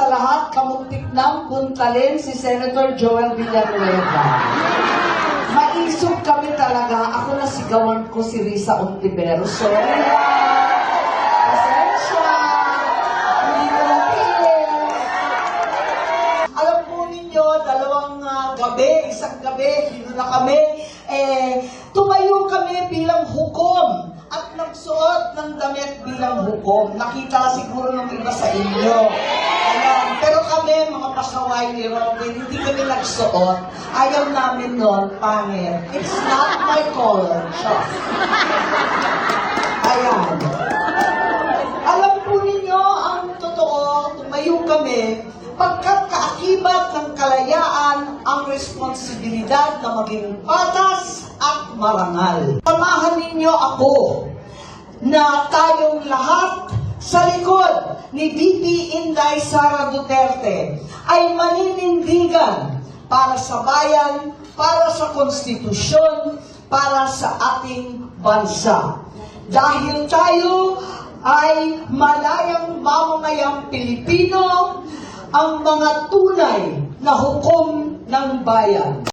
sa lahat, kamuntik ng puntalin si Senator Joel Villanueva. Maisog kami talaga. Ako na sigawan ko si Risa Ontiveros. Sorry. Pasensya. Hindi ko. Alam po ninyo, dalawang ah, gabi, isang gabi, dito na kami, eh, tumayo kami bilang hukom at nagsuot ng damit bilang hukom. Nakita siguro ng iba sa inyo. Ayan. Ni Robin, hindi kami nagsuot. Ayaw namin nun, pangit. It's not my color. Sure. Ayan. Alam po ninyo, ang totoo, tumayo kami, pagkat kaakibat ng kalayaan ang responsibilidad na maging patas at marangal. Samahan ninyo ako na tayong lahat ni VP Inday Sara Duterte ay maninindigan para sa bayan, para sa konstitusyon, para sa ating bansa. Dahil tayo ay malayang mamamayang Pilipino, ang mga tunay na hukom ng bayan.